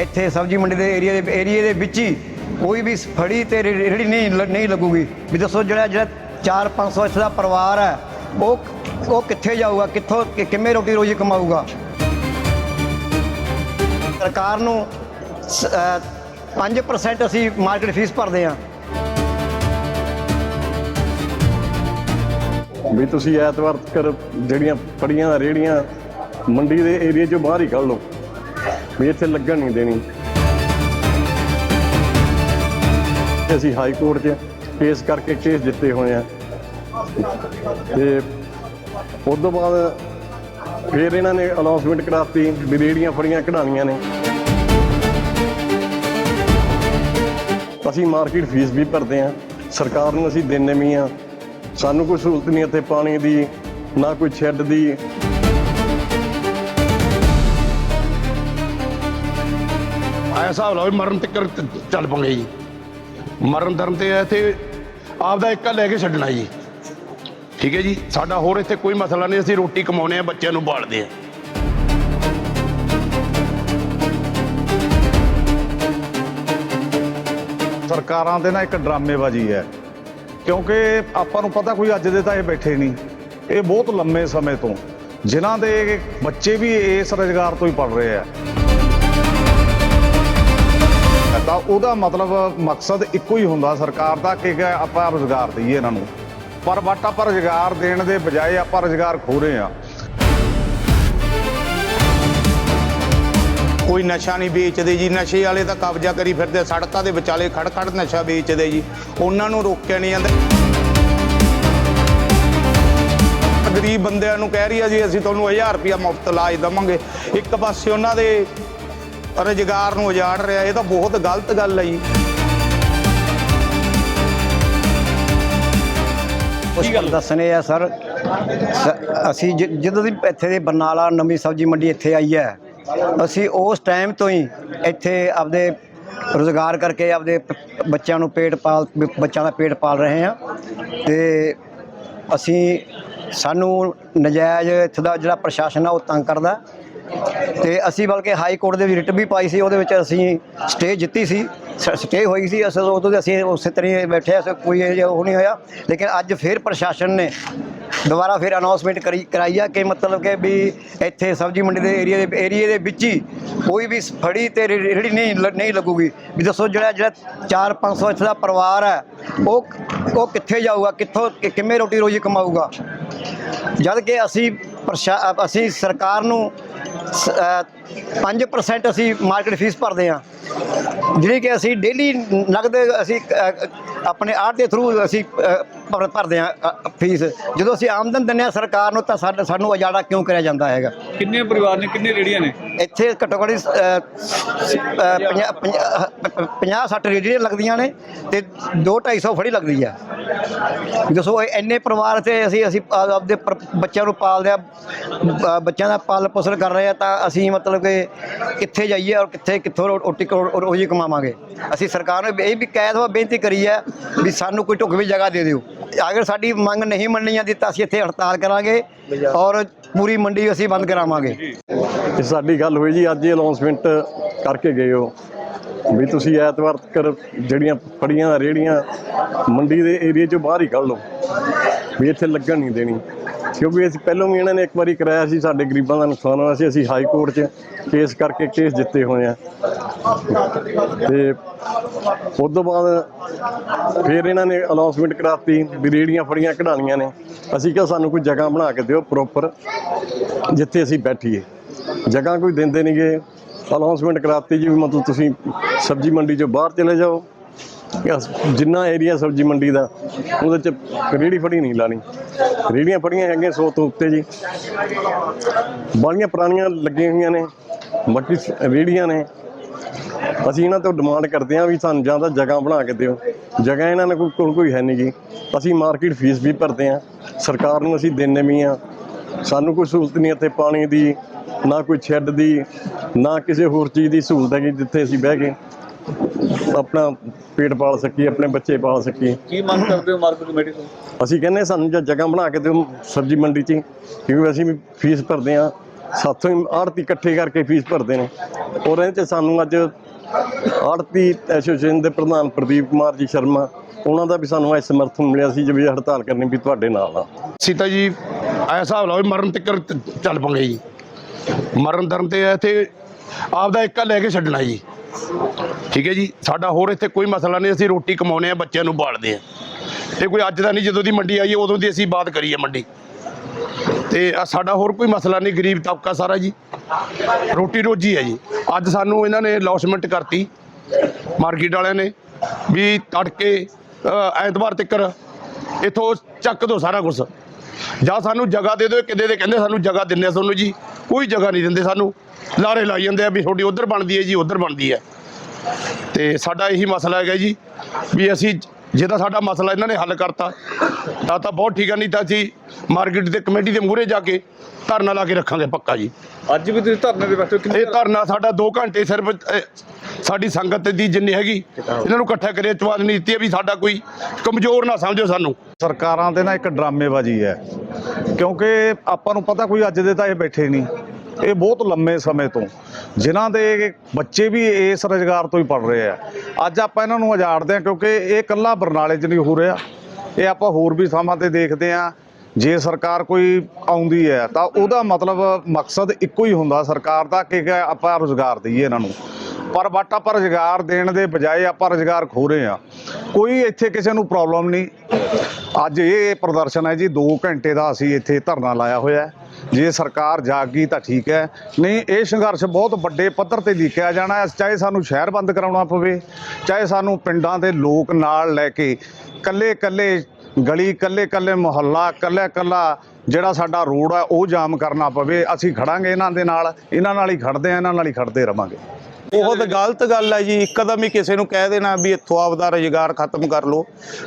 ਇੱਥੇ ਸਬਜ਼ੀ ਮੰਡੀ ਦੇ ਏਰੀਆ ਦੇ ਏਰੀਏ ਦੇ ਵਿੱਚ ਹੀ ਕੋਈ ਵੀ ਫੜੀ ਤੇ ਰੇ- ਰੇਹੜੀ ਨਹੀਂ ਲ- ਨਹੀਂ ਲੱਗੂਗੀ। ਵੀ ਦੱਸੋ ਜਿਹੜਾ ਜਿਹੜਾ 4-500 ਇੱਥੇ ਦਾ ਪਰਿਵਾਰ ਹੈ, ਉਹ ਉਹ ਕਿੱਥੇ ਜਾਊਗਾ? ਕਿੱਥੋਂ ਕਿਵੇਂ ਰੋਟੀ ਰੋਜੀ ਕਮਾਊਗਾ? ਸਰਕਾਰ ਨੂੰ ਸ- ਅਹ 5% ਅਸੀਂ ਮਾਰਕੀਟ ਫੀਸ ਭਰਦੇ ਹਾਂ। ਵੀ ਤੁਸੀਂ ਐਤਵਾਰ ਕਰ ਜਿਹੜੀਆਂ ਫੜੀਆਂ ਰੇੜੀਆਂ ਮੰਡੀ ਦੇ ਏਰੀਆ ਚੋਂ ਬਾਹਰ ਹੀ ਕੱਢ ਲਓ। ਵੀ ਇੱਥੇ ਲੱਗਣ ਨਹੀਂ ਦੇਣੀ। ਅਸੀਂ ਹਾਈ ਕੋਰਟ 'ਚ ਕੇਸ ਕਰਕੇ ਕੇਸ ਜਿੱਤੇ ਹੋਏ ਆ। ਤੇ ਉਸ ਤੋਂ ਬਾਅਦ ਫਿਰ ਇਹਨਾਂ ਨੇ ਅਨਾਉਂਸਮੈਂਟ ਕਰਾਤੀ ਵੀ ਰੇੜੀਆਂ ਫੜੀਆਂ ਕਢਾਣੀਆਂ ਨੇ। ਅਸੀਂ ਮਾਰਕੀਟ ਫੀਸ ਵੀ ਭਰਦੇ ਆ ਸਰਕਾਰ ਨੂੰ ਅਸੀਂ ਦਿੰਨੇ ਵੀ ਆ ਸਾਨੂੰ ਕੋਈ ਸਹੂਲਤ ਨਹੀਂ ਇੱਥੇ ਪਾਣੀ ਦੀ, ਨਾ ਕੋਈ ਸ਼ੈੱਡ ਦੀ। ਆਇਆ ਹਿਸਾਬ ਲਾਓ ਵੀ ਮਰਨ ਤੱਕ ਚੱਲ ਪੰਗੇ ਜੀ। ਮਰਨ ਧਰਨ ਤੇ ਇੱਥੇ, ਆਪਦਾ ਇੱਕਾ ਲੈ ਕੇ ਛੱਡਣਾ ਜੀ। ਠੀਕ ਹੈ ਜੀ, ਸਾਡਾ ਹੋਰ ਇੱਥੇ ਕੋਈ ਮਸਲਾ ਨਹੀਂ, ਅਸੀਂ ਰੋਟੀ ਕਮਾਉਨੇ ਆ ਬੱਚਿਆਂ ਨੂੰ ਪਾਲਦੇ ਆ ਸਰਕਾਰਾਂ ਦੇ ਨਾ ਇੱਕ ਡਰਾਮੇਬਾਜ਼ੀ ਹੈ, ਕਿਉਂਕਿ ਆਪਾਂ ਨੂੰ ਪਤਾ ਕੋਈ ਅੱਜ ਦੇ ਤਾਂ ਇਹ ਬੈਠੇ ਨਹੀਂ। ਇਹ ਬਹੁਤ ਲੰਮੇ ਸਮੇਂ ਤੋਂ, ਜਿਨ੍ਹਾਂ ਦੇ ਬੱਚੇ ਵੀ ਇਸ ਰੁਜ਼ਗਾਰ ਤੋਂ ਹੀ ਪੜ ਰਹੇ ਆ। ਤਾਂ ਉਹਦਾ ਮਤਲਬ ਮਕਸਦ ਇੱਕੋ ਹੀ ਹੁੰਦਾ ਸਰਕਾਰ ਦਾ ਕਿ ਆਪਾਂ ਰੁਜ਼ਗਾਰ ਦਈਏ ਇਹਨਾਂ ਨੂੰ। ਪਰ ਬਟ ਆਪਾਂ ਰੁਜ਼ਗਾਰ ਦੇਣ ਦੇ ਬਜਾਏ ਆਪਾਂ ਰੁਜ਼ਗਾਰ ਖੋ ਰਹੇ ਆ ਕੋਈ ਨਸ਼ਾ ਨਹੀਂ ਵੇਚਦੇ ਜੀ, ਨਸ਼ੇ ਵਾਲੇ ਤਾਂ ਕਬਜ਼ਾ ਕਰੀ ਫਿਰਦੇ ਸੜਕਾਂ ਦੇ ਵਿਚਾਲੇ ਖੜ ਖੜ ਨਸ਼ਾ ਵੇਚਦੇ ਜੀ। ਉਹਨਾਂ ਨੂੰ ਰੋਕਿਆ ਨਹੀਂ ਜਾਂਦਾ। ਗਰੀਬ ਬੰਦਿਆਂ ਨੂੰ ਕਹਿ ਰਹੀ ਆ ਜੀ, ਅਸੀਂ ਤੁਹਾਨੂੰ 1000 ਰੁਪਇਆ ਮੁਫਤ ਇਲਾਜ ਦੇਵਾਂਗੇ। ਇੱਕ ਪਾਸੇ ਉਹਨਾਂ ਦੇ ਰੁਜ਼ਗਾਰ ਨੂੰ ਉਜਾੜ ਰਿਹਾ ਇਹ ਤਾਂ ਬਹੁਤ ਗਲਤ ਗੱਲ ਹੈ ਜੀ। ਕੁਝ ਗੱਲ? ਦੱਸਣੇ ਆ ਸਰ ਸ- ਅਸੀਂ ਜ- ਜਦੋਂ ਦੀ ਇੱਥੇ ਦੇ ਬਰਨਾਲਾ ਨਵੀਂ ਸਬਜ਼ੀ ਮੰਡੀ ਇੱਥੇ ਆਈ ਹੈ ਅਸੀਂ ਉਸ ਟਾਈਮ ਤੋਂ ਹੀ ਇੱਥੇ ਆਪਦੇ ਰੋਜ਼ਗਾਰ ਕਰਕੇ ਆਪਦੇ ਪ- ਬੱਚਿਆਂ ਨੂੰ ਪੇਟ ਪਾਲ ਬ- ਬੱਚਿਆਂ ਦਾ ਪੇਟ ਪਾਲ ਰਹੇ ਹਾਂ ਤੇ ਅਸੀਂ ਸਾਨੂੰ ਨਜਾਇਜ਼ ਇੱਥੇ ਦਾ ਜਿਹੜਾ ਪ੍ਰਸ਼ਾਸਨ ਆ ਉਹ ਤੰਗ ਕਰਦਾ। ਤੇ ਅਸੀਂ ਬਲਕਿ ਹਾਈ ਕੋਰਟ ਦੇ ਵੀ ਰਿਟ ਵੀ ਪਾਈ ਸੀ, ਉਹਦੇ ਵਿੱਚ ਅਸੀਂ ਸਟੇ ਜਿੱਤੀ ਸੀ ਸਟੇ ਹੋਈ ਸੀ, ਅਸੀਂ ਉਦੋਂ ਦੇ ਅਸੀਂ ਉਸੇ ਤਰ੍ਹਾਂ ਬੈਠੇ ਅਸੀਂ ਕੋਈ ਉਹ ਨਹੀਂ ਹੋਇਆ, ਲੇਕਿਨ ਅੱਜ ਫਿਰ ਪ੍ਰਸ਼ਾਸਨ ਨੇ ਦੁਬਾਰਾ ਫਿਰ ਅਨਾਉਂਸਮੈਂਟ ਕਰੀ, ਕਰਾਈ ਆ ਕਿ ਮਤਲਬ ਕਿ ਵੀ ਇੱਥੇ ਸਬਜ਼ੀ ਮੰਡੀ ਦੇ ਏਰੀਆ ਦੇ ਏਰੀਏ ਦੇ ਵਿੱਚ ਹੀ ਕੋਈ ਵੀ ਫੜੀ ਤੇ ਰੇ- ਰੇਹੜੀ ਨਹੀਂ ਲ- ਨਹੀਂ ਲੱਗੂਗੀ। ਵੀ ਦੱਸੋ ਜਿਹੜਾ ਜਿਹੜਾ 4-500 ਇੱਥੇ ਦਾ ਪਰਿਵਾਰ ਹੈ, ਉਹ ਉਹ ਕਿੱਥੇ ਜਾਊਗਾ, ਕਿੱਥੋਂ ਕਿਵੇਂ ਰੋਟੀ ਰੋਜੀ ਕਮਾਊਗਾ? ਜਦ ਕਿ ਅਸੀਂ ਪ੍ਰਸ਼ਾ ਅਸੀਂ ਸਰਕਾਰ ਨੂੰ uh, 5% ਅਸੀਂ ਮਾਰਕੀਟ ਫੀਸ ਭਰਦੇ ਹਾਂ। ਜਿਹੜੀ ਕਿ ਅਸੀਂ ਡੇਲੀ ਨਗਦ ਅਸੀਂ ਆਪਣੇ ਆੜ੍ਹ ਦੇ ਥਰੂ ਅਸੀਂ ਭਰਦੇ ਅਹ, ਫੀਸ ਜਦੋਂ ਅਸੀਂ ਆਮਦਨ ਦਿੰਦੇ ਹਾਂ ਸਰਕਾਰ ਨੂੰ ਤਾਂ ਸਾਡਾ- ਸਾਨੂੰ ਉਜਾੜਾ ਕਿਉਂ ਕਰਿਆ ਜਾਂਦਾ ਹੈਗਾ? ਕਿੰਨੇ ਪਰਿਵਾਰ ਨੇ ਕਿੰਨੇ ਰੇੜੀਆਂ ਨੇ? ਇੱਥੇ ਘੱਟੋ ਘੱਟ 50 60 ਰੇਡੀਆਂ ਲੱਗਦੀਆਂ ਨੇ ਤੇ 2 250 ਫੜੀ ਲੱਗਦੀ ਆ। ਦੱਸੋ ਇੰਨੇ ਪਰਿਵਾਰ ਤੇ ਅਸੀਂ ਅਸੀਂ ਆਪ- ਆਪਦੇ ਬੱਚਿਆਂ ਨੂੰ ਪਾਲਦੇ ਆ ਬੱਚਿਆਂ ਦਾ ਪਾਲ ਪੋਸ਼ਣ ਕਰ ਰਹੇ ਆ ਤਾਂ ਅਸੀਂ ਮਤਲਬ ਕਿ ਕਿੱਥੇ ਜਾਈਏ ਔਰ ਕਿੱਥੇ ਕਿੱਥੋਂ ਰੋਟੀ ਰੋਜੀ ਕਮਾਵਾਂਗੇ। ਅਸੀਂ ਸਰਕਾਰ ਨੂੰ ਇਹ ਵੀ ਕੈਦ ਵਾ ਬੇਨਤੀ ਕਰੀ ਹੈ ਵੀ ਸਾਨੂੰ ਕੋਈ ਢੁਕਵੀਂ ਜਗ੍ਹਾ ਦੇ ਦਿਓ। ਅਗਰ ਸਾਡੀ ਮੰਗ ਨਹੀਂ ਮੰਨੀ ਜਾਂਦੀ ਤਾਂ ਅਸੀਂ ਇੱਥੇ ਹੜਤਾਲ ਕਰਾਂਗੇ ਔਰ ਪੂਰੀ ਮੰਡੀ ਅਸੀਂ ਬੰਦ ਕਰਾਵਾਂਗੇ। ਸਾਡੀ ਗੱਲ ਹੋਈ ਜੀ, ਅੱਜ ਹੀ ਅਨਾਉਂਸਮੈਂਟ ਕਰਕੇ ਗਏ ਹੋ। ਵੀ ਤੁਸੀਂ ਐਤਵਾਰ ਤੱਕ ਜਿਹੜੀਆਂ ਫੜੀਆਂ, ਰੇੜੀਆਂ ਮੰਡੀ ਦੇ ਏਰੀਆ ਚੋਂ ਬਾਹਰ ਹੀ ਕੱਢ ਲਓ। ਵੀ ਇੱਥੇ ਲੱਗਣ ਨਹੀਂ ਦੇਣੀ। ਕਿਉਂਕਿ ਅਸੀਂ ਪਹਿਲਾਂ ਵੀ ਇਹਨਾਂ ਨੇ ਇੱਕ ਵਾਰੀ ਕਰਾਇਆ ਸੀ, ਸਾਡੇ ਗਰੀਬਾਂ ਦਾ ਨੁਕਸਾਨ ਹੋਇਆ ਸੀ। ਅਸੀਂ ਹਾਈ ਕੋਰਟ 'ਚ ਕੇਸ ਕਰਕੇ ਕੇਸ ਜਿੱਤੇ ਹੋਏ ਆ। ਤੇ ਉਸ ਤੋਂ ਬਾਅਦ ਫਿਰ ਇਹਨਾਂ ਨੇ ਅਨਾਉਂਸਮੈਂਟ ਕਰਾਤੀ, ਵੀ ਰੇੜੀਆਂ ਫੜੀਆਂ ਕਢਾਣੀਆਂ ਨੇ। ਅਸੀਂ ਕਿਹਾ ਸਾਨੂੰ ਕੋਈ ਜਗ੍ਹਾ ਬਣਾ ਕੇ ਦਿਓ ਪ੍ਰੋਪਰ ਜਿੱਥੇ ਅਸੀਂ ਬੈਠੀਏ। ਜਗ੍ਹਾ ਕੋਈ ਦਿੰਦੇ ਨਹੀਂਗੇ ਅਨਾਉਂਸਮੈਂਟ ਕਰਾਤੀ ਜੀ ਵੀ ਮਤਲਬ ਤੁਸੀਂ ਸਬਜ਼ੀ ਮੰਡੀ ਚੋਂ ਬਾਹਰ ਚਲੇ ਜਾਓ। ਜਿੰਨਾ ਏਰੀਆ ਸਬਜ਼ੀ ਮੰਡੀ ਦਾ, ਉਹਦੇ ਚ ਰੇੜੀ ਫੜੀ ਨਹੀਂ ਲਾਣੀ। ਰੇੜੀਆਂ ਫੜੀਆਂ ਹੈਗੀਆਂ 100 ਤੋਂ ਉੱਤੇ ਜੀ। ਬਾਲੀਆਂ ਪੁਰਾਣੀਆਂ ਲੱਗੀਆਂ ਹੋਈਆਂ ਨੇ ਮੱਟੀ ਰੇੜੀਆਂ ਨੇ। ਅਸੀਂ ਇਹਨਾਂ ਤੋਂ ਡਿਮਾਂਡ ਕਰਦੇ ਹਾਂ ਵੀ ਸਾਨੂੰ ਜਾਂ ਤਾਂ ਜਗ੍ਹਾ ਬਣਾ ਕੇ ਦਿਓ। ਜਗ੍ਹਾ ਇਹਨਾਂ ਨੇ ਕੋਈ ਕੋਲ ਕੋਈ ਹੈ ਨਹੀਂ ਜੀ। ਅਸੀਂ ਮਾਰਕੀਟ ਫੀਸ ਵੀ ਭਰਦੇ ਹਾਂ। ਸਰਕਾਰ ਨੂੰ ਅਸੀਂ ਦਿੰਨੇ ਵੀ ਹਾਂ। ਸਾਨੂੰ ਕੋਈ ਸਹੂਲਤ ਨਹੀਂ ਇੱਥੇ ਪਾਣੀ ਦੀ। ਨਾ ਕੋਈ ਸ਼ੈੱਡ ਦੀ ਨਾ ਕਿਸੇ ਹੋਰ ਚੀਜ਼ ਦੀ ਸਹੂਲਤ ਹੈਗੀ ਜਿੱਥੇ ਅਸੀਂ ਬਹਿ ਕੇ ਆਪਣਾ ਪੇਟ ਪਾਲ ਸਕੀਏ ਆਪਣੇ ਬੱਚੇ ਪਾਲ ਸਕੀਏ। ਕੀ ਮੰਗ ਕਰਦੇ ਹੋ ਮਾਰਕੀਟ ਕਮੇਟੀ ਤੋਂ? ਅਸੀਂ ਕਹਿੰਦੇ ਸਾਨੂੰ ਜਾਂ ਜਗ੍ਹਾ ਬਣਾ ਕੇ ਦਿਓ ਸਬਜ਼ੀ ਮੰਡੀ 'ਚ ਹੀ, ਕਿਉਂਕਿ ਅਸੀਂ ਵੀ ਫੀਸ ਭਰਦੇ ਹਾਂ। ਸਾਥੋਂ ਹੀ ਆੜਤੀ ਇਕੱਠੇ ਕਰਕੇ ਫੀਸ ਭਰਦੇ ਨੇ। ਔਰ ਇਹਦੇ 'ਚ ਸਾਨੂੰ ਅੱਜ ਆੜਤੀ ਐਸੋਸੀਏਸ਼ਨ ਦੇ ਪ੍ਰਧਾਨ ਪ੍ਰਦੀਪ ਕੁਮਾਰ ਜੀ ਸ਼ਰਮਾ ਉਹਨਾਂ ਦਾ ਵੀ ਸਾਨੂੰ ਇਸ ਸਮਰਥਨ ਮਿਲਿਆ ਸੀ ਜਿਵੇਂ ਹੜਤਾਲ ਕਰਨੀ ਵੀ ਤੁਹਾਡੇ ਨਾਲ ਆ। ਅਸੀਂ ਤਾਂ ਜੀ ਐ ਹਿਸਾਬ ਲਾਓ ਮਰਨ ਤੱਕ ਚੱਲ ਪਾਂਗੇ ਜੀ। ਮਰਨ ਦਰਨ ਤੇ ਇੱਥੇ ਆਪਦਾ ਇੱਕਾ ਲੈ ਕੇ ਛੱਡਣਾ ਜੀ। ਠੀਕ ਹੈ ਜੀ? ਸਾਡਾ ਹੋਰ ਇੱਥੇ ਕੋਈ ਮਸਲਾ ਨਹੀਂ, ਅਸੀਂ ਰੋਟੀ ਕਮਾਉਨੇ ਆ ਬੱਚਿਆਂ ਨੂੰ ਪਾਲਦੇ ਆ ਇਹ ਕੋਈ ਅੱਜ ਦਾ ਨਹੀਂ, ਜਦੋਂ ਦੀ ਮੰਡੀ ਆਈ ਹੈ, ਉਦੋਂ ਦੀ ਅਸੀਂ ਬਾਤ ਕਰੀਏ ਮੰਡੀ। ਤੇ ਸਾਡਾ ਹੋਰ ਕੋਈ ਮਸਲਾ ਨਹੀਂ, ਗਰੀਬ ਤਬਕਾ ਸਾਰਾ ਜੀ। ਰੋਟੀ ਰੋਜੀ ਹੈ ਜੀ। ਅੱਜ ਸਾਨੂੰ ਇਹਨਾਂ ਨੇ ਲੌਸਮੈਂਟ ਕਰਤੀ, ਮਾਰਕੀਟ ਵਾਲਿਆਂ ਨੇ, ਵੀ ਤੜਕੇ ਐਤਵਾਰ ਤੱਕਰ ਇਥੋਂ ਚੱਕ ਦੋ ਸਾਰਾ ਕੁਝ ਜਾਂ ਸਾਨੂੰ ਜਗ੍ਹਾ ਦੇ ਦਿਓ ਕਿਤੇ ਦੇ ਕਹਿੰਦੇ ਸਾਨੂੰ ਜਗ੍ਹਾ ਦਿੰਨੇ ਆ ਤੁਹਾਨੂੰ ਜੀ। ਕੋਈ ਜਗ੍ਹਾ ਨਹੀਂ ਦਿੰਦੇ ਸਾਨੂੰ। ਲਾਰੇ ਲਾਈ ਜਾਂਦੇ ਆ ਵੀ ਤੁਹਾਡੀ ਉਧਰ ਬਣਦੀ ਹੈ ਜੀ ਉਧਰ ਬਣਦੀ ਹੈ। ਤੇ ਸਾਡਾ ਇਹੀ ਮਸਲਾ ਹੈਗਾ ਜੀ ਵੀ ਅਸੀਂ ਜੇ ਤਾਂ ਸਾਡਾ ਮਸਲਾ ਇਹਨਾਂ ਨੇ ਹੱਲ ਕਰਤਾ ਤਾਂ ਤਾਂ ਬਹੁਤ ਠੀਕ ਹੈ ਨਹੀਂ ਤਾਂ ਅਸੀਂ ਮਾਰਕੀਟ ਦੇ ਕਮੇਟੀ ਦੇ ਮੂਹਰੇ ਜਾ ਕੇ ਧਰਨਾ ਲਾ ਕੇ ਰੱਖਾਂਗੇ ਪੱਕਾ ਜੀ। ਅੱਜ ਵੀ ਤੁਸੀਂ ਧਰਨੇ ਦੇ ਕਿੰਨੇ ਇਹ ਧਰਨਾ ਸਾਡਾ 2 ਘੰਟੇ ਸਿਰਫ ਸਾਡੀ ਸੰਗਤ ਦੀ ਜਿੰਨੀ ਹੈਗੀ, ਇਹਨਾਂ ਨੂੰ ਇਕੱਠਾ ਕਰਿਆ ਚਵਾਦ ਨਹੀਂ ਹੈ ਵੀ ਸਾਡਾ ਕੋਈ ਕਮਜ਼ੋਰ ਨਾ ਸਮਝੋ ਸਾਨੂੰ। ਸਰਕਾਰਾਂ ਦੇ ਨਾ ਇੱਕ ਡਰਾਮੇਬਾਜ਼ੀ ਹੈ, ਕਿਉਂਕਿ ਆਪਾਂ ਨੂੰ ਪਤਾ ਕੋਈ ਅੱਜ ਦੇ ਤਾਂ ਇਹ ਬੈਠੇ ਨਹੀਂ। ਇਹ ਬਹੁਤ ਲੰਮੇ ਸਮੇਂ ਤੋਂ, ਜਿਨ੍ਹਾਂ ਦੇ ਬੱਚੇ ਵੀ ਇਸ ਰੁਜ਼ਗਾਰ ਤੋਂ ਹੀ ਪੜ ਰਹੇ ਆ। ਅੱਜ ਆਪਾਂ ਇਹਨਾਂ ਨੂੰ ਉਜਾੜਦੇ ਆ ਕਿਉਂਕਿ ਇਹ ਇਕੱਲਾ ਬਰਨਾਲੇ 'ਚ ਨਹੀਂ ਹੋ ਰਿਹਾ। ਇਹ ਆਪਾਂ ਹੋਰ ਵੀ ਥਾਵਾਂ ਤੇ ਦੇਖਦੇ ਆ ਜੇ ਸਰਕਾਰ ਕੋਈ ਆਉਂਦੀ ਹੈ, ਤਾਂ ਉਹਦਾ ਮਤਲਬ ਮਕਸਦ ਇੱਕੋ ਹੀ ਹੁੰਦਾ ਸਰਕਾਰ ਦਾ, ਕਿ ਆਪਾਂ ਰੁਜ਼ਗਾਰ ਦਈਏ ਇਹਨਾਂ ਨੂੰ। ਪਰ ਬਟ ਆਪਾਂ ਰੁਜ਼ਗਾਰ ਦੇਣ ਦੇ ਬਜਾਏ ਆਪਾਂ ਰੁਜ਼ਗਾਰ ਖੋ ਰਹੇ ਆ ਕੋਈ ਇੱਥੇ ਕਿਸੇ ਨੂੰ ਪ੍ਰੋਬਲਮ ਨਹੀਂ। ਅੱਜ ਇਹ ਪ੍ਰਦਰਸ਼ਨ ਹੈ ਜੀ 2 ਘੰਟੇ ਦਾ ਅਸੀਂ ਇੱਥੇ ਧਰਨਾ ਲਾਇਆ ਹੋਇਆ ਜੇ ਸਰਕਾਰ ਜਾਗ ਗਈ ਤਾਂ ਠੀਕ ਹੈ। ਨਹੀਂ, ਇਹ ਸੰਘਰਸ਼ ਬਹੁਤ ਵੱਡੇ ਪੱਧਰ ਤੇ ਲਿਖਿਆ ਜਾਣਾ ਹੈ। ਚਾਹੇ ਸਾਨੂੰ ਸ਼ਹਿਰ ਬੰਦ ਕਰਾਉਣਾ ਪਵੇ, ਚਾਹੇ ਸਾਨੂੰ ਪਿੰਡਾਂ ਦੇ ਲੋਕ ਨਾਲ ਲੈ ਕੇ ਕੱਲੇ ਕੱਲੇ ਗਲੀ ਕੱਲੇ ਕੱਲੇ ਮੁਹੱਲਾ ਕੱਲੇ ਕੱਲਾ ਜਿਹੜਾ ਸਾਡਾ ਰੋਡ ਹੈ, ਉਹ ਜਾਮ ਕਰਨਾ ਪਵੇ। ਅਸੀਂ ਖੜਾਂਗੇ ਇਹਨਾਂ ਦੇ ਨਾਲ, ਇਹਨਾਂ ਨਾਲ ਹੀ ਖੜਦੇ ਆ ਇਹਨਾਂ ਨਾਲ ਹੀ ਖੜਦੇ ਰਵਾਂਗੇ। ਬਹੁਤ ਗਲਤ ਗੱਲ ਹੈ ਜੀ। ਇੱਕਦਮ ਹੀ ਕਿਸੇ ਨੂੰ ਕਹਿ ਦੇਣਾ ਵੀ ਇੱਥੋਂ ਆਪਦਾ ਰੁਜ਼ਗਾਰ ਖਤਮ ਕਰ ਲਓ।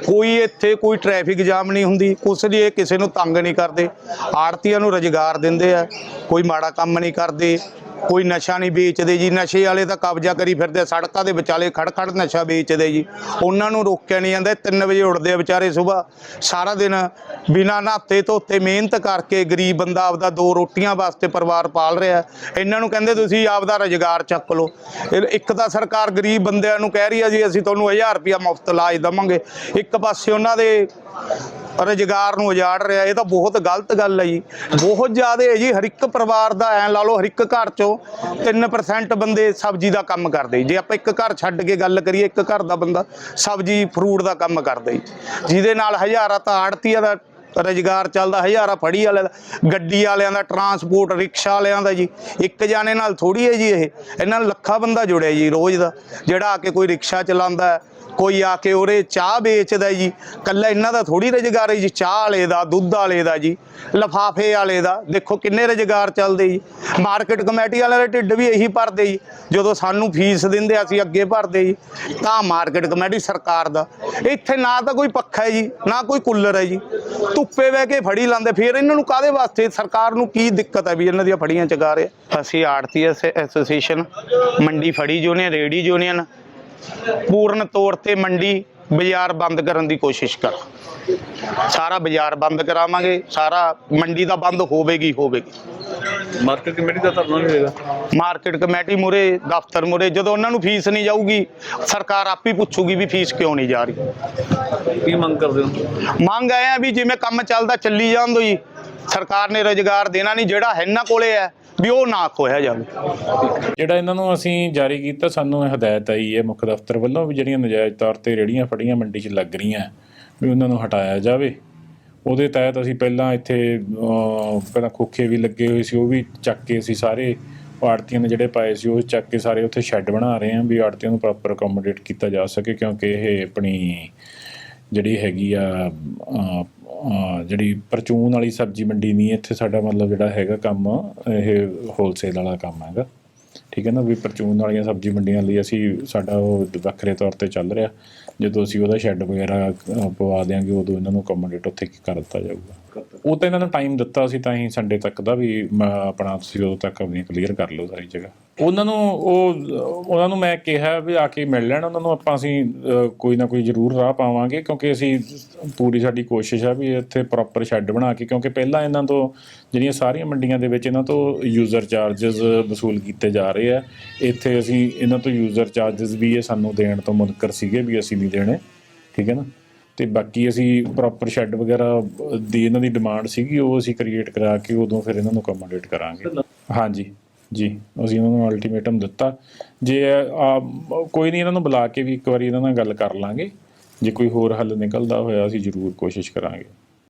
ਕੋਈ ਇੱਥੇ ਕੋਈ ਟ੍ਰੈਫਿਕ ਜਾਮ ਨਹੀਂ ਹੁੰਦੀ। ਕੁਛ ਲਈ ਇਹ ਕਿਸੇ ਨੂੰ ਤੰਗ ਨਹੀਂ ਕਰਦੇ। ਆੜਤੀਆਂ ਨੂੰ ਰੁਜ਼ਗਾਰ ਦਿੰਦੇ ਆ। ਕੋਈ ਮਾੜਾ ਕੰਮ ਨਹੀਂ ਕਰਦੇ। ਕੋਈ ਨਸ਼ਾ ਨਹੀਂ ਵੇਚਦੇ ਜੀ, ਨਸ਼ੇ ਵਾਲੇ ਤਾਂ ਕਬਜ਼ਾ ਕਰੀ ਫਿਰਦੇ ਸੜਕਾਂ ਦੇ ਵਿਚਾਲੇ ਖੜ ਖੜ ਨਸ਼ਾ ਵੇਚਦੇ ਜੀ। ਉਹਨਾਂ ਨੂੰ ਰੋਕਿਆ ਨਹੀਂ ਜਾਂਦਾ 3 ਵਜੇ ਉੱਠਦੇ ਆ ਵਿਚਾਰੇ ਸਵੇਰ ਸਾਰਾ ਦਿਨ ਬਿਨਾਂ ਨਹਾਤੇ ਧੋਤੇ ਮਿਹਨਤ ਕਰਕੇ ਗਰੀਬ ਬੰਦਾ ਆਪਦਾ ਦੋ ਰੋਟੀਆਂ ਵਾਸਤੇ ਪਰਿਵਾਰ ਪਾਲ ਰਿਹਾ। ਇਹਨਾਂ ਨੂੰ ਕਹਿੰਦੇ ਤੁਸੀਂ ਆਪਦਾ ਰੁਜ਼ਗਾਰ ਚੱਕ ਲਓ। ਇੱਕ ਤਾਂ ਸਰਕਾਰ ਗਰੀਬ ਬੰਦਿਆਂ ਨੂੰ ਕਹਿ ਰਹੀ ਹੈ ਜੀ, ਅਸੀਂ ਤੁਹਾਨੂੰ 1000 ਰੁਪਇਆ ਮੁਫਤ ਇਲਾਜ ਦੇਵਾਂਗੇ। ਇੱਕ ਪਾਸੇ ਉਹਨਾਂ ਦੇ ਰੁਜ਼ਗਾਰ ਨੂੰ ਉਜਾੜ ਰਿਹਾ, ਇਹ ਤਾਂ ਬਹੁਤ ਗਲਤ ਗੱਲ ਹੈ ਜੀ। ਬਹੁਤ ਜ਼ਿਆਦਾ ਹੈ ਜੀ, ਹਰ ਇੱਕ ਪਰਿਵਾਰ ਦਾ ਐ ਲਾ ਲਓ, ਹਰ ਇੱਕ ਘਰ ਚੋਂ 3% ਬੰਦੇ ਸਬਜ਼ੀ ਦਾ ਕੰਮ ਕਰਦੇ ਜੇ। ਆਪਾਂ ਇੱਕ ਘਰ ਛੱਡ ਕੇ ਗੱਲ ਕਰੀਏ, ਇੱਕ ਘਰ ਦਾ ਬੰਦਾ ਸਬਜ਼ੀ ਫਰੂਟ ਦਾ ਕੰਮ ਕਰਦਾ ਜੀ। ਜਿਹਦੇ ਨਾਲ ਹਜ਼ਾਰਾਂ ਤਾਂ ਆੜਤੀਆਂ ਦਾ ਰੁਜ਼ਗਾਰ ਚੱਲਦਾ, ਹਜ਼ਾਰਾਂ ਫੜੀ ਵਾਲਿਆਂ ਦਾ, ਗੱਡੀ ਵਾਲਿਆਂ ਦਾ ਟਰਾਂਸਪੋਰਟ ਰਿਕਸ਼ਾ ਵਾਲਿਆਂ ਦਾ ਜੀ। ਇੱਕ ਜਾਣੇ ਨਾਲ ਥੋੜੀ ਹੈ ਜੀ ਇਹ। ਇਹਨਾਂ ਨਾਲ ਲੱਖਾਂ ਬੰਦਾ ਜੁੜਿਆ ਜੀ ਰੋਜ਼ ਦਾ। ਜਿਹੜਾ ਆ ਕੇ ਕੋਈ ਰਿਕਸ਼ਾ ਚਲਾਉਂਦਾ ਕੋਈ ਆ ਕੇ ਉਰੇ ਚਾਹ ਵੇਚਦਾ ਜੀ, ਕੱਲਾ ਇਹਨਾਂ ਦਾ ਥੋੜੀ ਰੁਜ਼ਗਾਰ ਹੈ ਜੀ, ਚਾਹ ਵਾਲੇ ਦਾ, ਦੁੱਧ ਵਾਲੇ ਦਾ ਜੀ, ਲਫਾਫੇ ਵਾਲੇ ਦਾ, ਦੇਖੋ ਕਿੰਨੇ ਰੁਜ਼ਗਾਰ ਚੱਲਦੇ ਜੀ। ਮਾਰਕੀਟ ਕਮੇਟੀ ਵਾਲਿਆਂ ਦੇ ਢਿੱਡ ਵੀ ਇਹੀ ਭਰਦੇ ਜੀ, ਜਦੋਂ ਸਾਨੂੰ ਫੀਸ ਦਿੰਦੇ ਅਸੀਂ ਅੱਗੇ ਭਰਦੇ ਜੀ। ਤਾਂ ਮਾਰਕੀਟ ਕਮੇਟੀ ਸਰਕਾਰ ਦਾ, ਇੱਥੇ ਨਾ ਤਾਂ ਕੋਈ ਪੱਖਾ ਹੈ ਜੀ, ਨਾ ਕੋਈ ਕੂਲਰ ਹੈ ਜੀ। ਧੁੱਪੇ ਬਹਿ ਕੇ ਫੜੀ ਲਾਉਂਦੇ, ਫਿਰ ਇਹਨਾਂ ਨੂੰ ਕਾਦੇ ਵਾਸਤੇ, ਸਰਕਾਰ ਨੂੰ ਕੀ ਦਿੱਕਤ ਹੈ ਵੀ ਇਹਨਾਂ ਦੀਆਂ ਫੜੀਆਂ ਚਗਾ ਰਹੇ ਅਸੀਂ ਆੜਤੀ ਐਸੋਸੀਏਸ਼ਨ, ਮੰਡੀ ਫੜੀ ਯੂਨੀਅਨ ਰੇੜੀ ਯੂਨੀਅਨ ਪੂਰਨ ਤੌਰ ਤੇ ਮੰਡੀ ਬਾਜ਼ਾਰ ਬੰਦ ਕਰਨ ਦੀ ਕੋਸ਼ਿਸ਼ ਕਰ। ਸਾਰਾ ਬਾਜ਼ਾਰ ਬੰਦ ਕਰਾਵਾਂਗੇ ਸਾਰਾ ਮੰਡੀ ਦਾ ਬੰਦ ਹੋਵੇਗੀ ਹੋਵੇਗੀ। ਮਾਰਕੀਟ ਕਮੇਟੀ ਦਾ ਧਰਨਾ ਨਹੀਂ ਹੋਏਗਾ ਮਾਰਕੀਟ ਕਮੇਟੀ ਮੂਰੇ ਦਫ਼ਤਰ ਮੂਰੇ ਜਦੋਂ ਉਹਨਾਂ ਨੂੰ ਫੀਸ ਨਹੀਂ ਜਾਊਗੀ ਸਰਕਾਰ ਆਪ ਹੀ ਪੁੱਛੂਗੀ ਵੀ ਫੀਸ ਕਿਉਂ ਨਹੀਂ ਜਾ ਰਹੀ। ਕੀ ਮੰਗ ਕਰਦੇ ਹੋ? ਮੰਗ ਆਏ ਆ ਵੀ ਜਿਵੇਂ ਕੰਮ ਚੱਲਦਾ ਚੱਲੀ ਜਾਣ ਦੋ ਜੀ ਸਰਕਾਰ ਨੇ ਰੁਜ਼ਗਾਰ ਦੇਣਾ ਨਹੀਂ ਜਿਹੜਾ ਇਹਨਾਂ ਕੋਲੇ ਹੈ ਵੀ ਉਹ ਨਾ ਖੋਇਆ ਜਾਵੇ। ਜਿਹੜਾ ਇਹਨਾਂ ਨੂੰ ਅਸੀਂ ਜਾਰੀ ਕੀਤਾ, ਸਾਨੂੰ ਇਹ ਹਦਾਇਤ ਆਈ ਹੈ ਮੁੱਖ ਦਫ਼ਤਰ ਵੱਲੋਂ ਵੀ ਜਿਹੜੀਆਂ ਨਜਾਇਜ਼ ਤੌਰ ਤੇ ਰੇੜੀਆਂ ਫੜੀਆਂ ਮੰਡੀ 'ਚ ਲੱਗ ਰਹੀਆਂ, ਵੀ ਉਹਨਾਂ ਨੂੰ ਹਟਾਇਆ ਜਾਵੇ। ਉਹਦੇ ਤਹਿਤ ਅਸੀਂ ਪਹਿਲਾਂ ਇੱਥੇ ਪਹਿਲਾਂ ਖੋਖੇ ਵੀ ਲੱਗੇ ਹੋਏ ਸੀ, ਉਹ ਵੀ ਚੱਕ ਕੇ ਅਸੀਂ ਸਾਰੇ ਆੜਤੀਆਂ ਨੇ ਜਿਹੜੇ ਪਾਏ ਸੀ, ਉਹ ਚੱਕ ਕੇ ਸਾਰੇ ਉੱਥੇ ਸ਼ੈੱਡ ਬਣਾ ਰਹੇ ਹਾਂ ਵੀ ਆੜਤੀਆਂ ਨੂੰ ਪ੍ਰੋਪਰ ਅਕੋਮੋਡੇਟ ਕੀਤਾ ਜਾ ਸਕੇ, ਕਿਉਂਕਿ ਇਹ ਆਪਣੀ ਜਿਹੜੀ ਹੈਗੀ ਆ ਜਿਹੜੀ ਪਰਚੂਨ ਵਾਲੀ ਸਬਜ਼ੀ ਮੰਡੀ ਨਹੀਂ, ਇੱਥੇ ਸਾਡਾ ਮਤਲਬ ਜਿਹੜਾ ਹੈਗਾ ਕੰਮ, ਇਹ ਹੋਲਸੇਲ ਵਾਲਾ ਕੰਮ ਹੈਗਾ। ਠੀਕ ਹੈ ਨਾ, ਵੀ ਪਰਚੂਨ ਵਾਲੀਆਂ ਸਬਜ਼ੀ ਮੰਡੀਆਂ ਲਈ ਅਸੀਂ, ਸਾਡਾ ਉਹ ਵੱਖਰੇ ਤੌਰ ਤੇ ਚੱਲ ਰਿਹਾ। ਜਦੋਂ ਅਸੀਂ ਉਹਦਾ ਸ਼ੈੱਡ ਵਗੈਰਾ ਪਵਾ ਦਿਆਂਗੇ, ਉਦੋਂ ਇਹਨਾਂ ਨੂੰ ਅਕੋਮੋਡੇਟ ਉੱਥੇ ਕਰ ਦਿੱਤਾ ਜਾਊਗਾ। ਉਹ ਤਾਂ ਇਹਨਾਂ ਨੇ ਟਾਈਮ ਦਿੱਤਾ ਸੀ ਤਾਂ ਹੀ ਸੰਡੇ ਤੱਕ ਦਾ ਵੀ ਆਪਣਾ ਤੁਸੀਂ ਉਦੋਂ ਤੱਕ ਆਪਣੀ ਕਲੀਅਰ ਕਰ ਲਓ ਸਾਰੀ ਜਗ੍ਹਾ। ਉਹਨਾਂ ਨੂੰ ਉਹ, ਉਹਨਾਂ ਨੂੰ ਮੈਂ ਕਿਹਾ ਵੀ ਆ ਕੇ ਮਿਲ ਲੈਣ, ਉਹਨਾਂ ਨੂੰ ਆਪਾਂ ਅਸੀਂ ਕੋਈ ਨਾ ਕੋਈ ਜ਼ਰੂਰ ਰਾਹ ਪਾਵਾਂਗੇ ਕਿਉਂਕਿ ਅਸੀਂ ਪੂਰੀ ਸਾਡੀ ਕੋਸ਼ਿਸ਼ ਆ ਵੀ ਇੱਥੇ ਪ੍ਰੋਪਰ ਸ਼ੈੱਡ ਬਣਾ ਕੇ ਕਿਉਂਕਿ ਪਹਿਲਾਂ ਇਹਨਾਂ ਤੋਂ ਜਿਹੜੀਆਂ ਸਾਰੀਆਂ ਮੰਡੀਆਂ ਦੇ ਵਿੱਚ ਇਹਨਾਂ ਤੋਂ ਯੂਜ਼ਰ ਚਾਰजेस ਵਸੂਲ ਕੀਤੇ ਜਾ ਰਹੇ ਆ। ਇੱਥੇ ਅਸੀਂ ਇਹਨਾਂ ਤੋਂ ਯੂਜ਼ਰ ਚਾਰजेस ਵੀ ਇਹ ਸਾਨੂੰ ਦੇਣ ਤੋਂ ਮੁਨਕਰ ਸੀਗੇ ਵੀ ਅਸੀਂ ਨਹੀਂ ਦੇਣੇ, ਠੀਕ ਹੈ ਨਾ? ਤੇ ਬਾਕੀ ਅਸੀਂ ਪ੍ਰੋਪਰ ਸ਼ੈੱਡ ਵਗੈਰਾ ਦੀ ਇਹਨਾਂ ਦੀ ਡਿਮਾਂਡ ਸੀਗੀ ਉਹ ਅਸੀਂ ਕ੍ਰੀਏਟ ਕਰਾ ਕੇ ਉਦੋਂ ਫਿਰ ਇਹਨਾਂ ਨੂੰ ਅਕੋਮੋਡੇਟ ਕਰਾਂਗੇ। ਹਾਂਜੀ ਜੀ ਅਸੀਂ ਉਹਨਾਂ ਨੂੰ ਅਲਟੀਮੇਟਮ ਦਿੱਤਾ। ਜੇ ਆ, ਕੋਈ ਨਹੀਂ ਇਹਨਾਂ ਨੂੰ ਬੁਲਾ ਕੇ ਵੀ ਇੱਕ ਵਾਰੀ ਇਹਨਾਂ ਨਾਲ ਗੱਲ ਕਰ ਲਾਂਗੇ। ਜੇ ਕੋਈ ਹੋਰ ਹੱਲ ਨਿਕਲਦਾ ਹੋਇਆ ਅਸੀਂ ਜ਼ਰੂਰ ਕੋਸ਼ਿਸ਼ ਕਰਾਂਗੇ।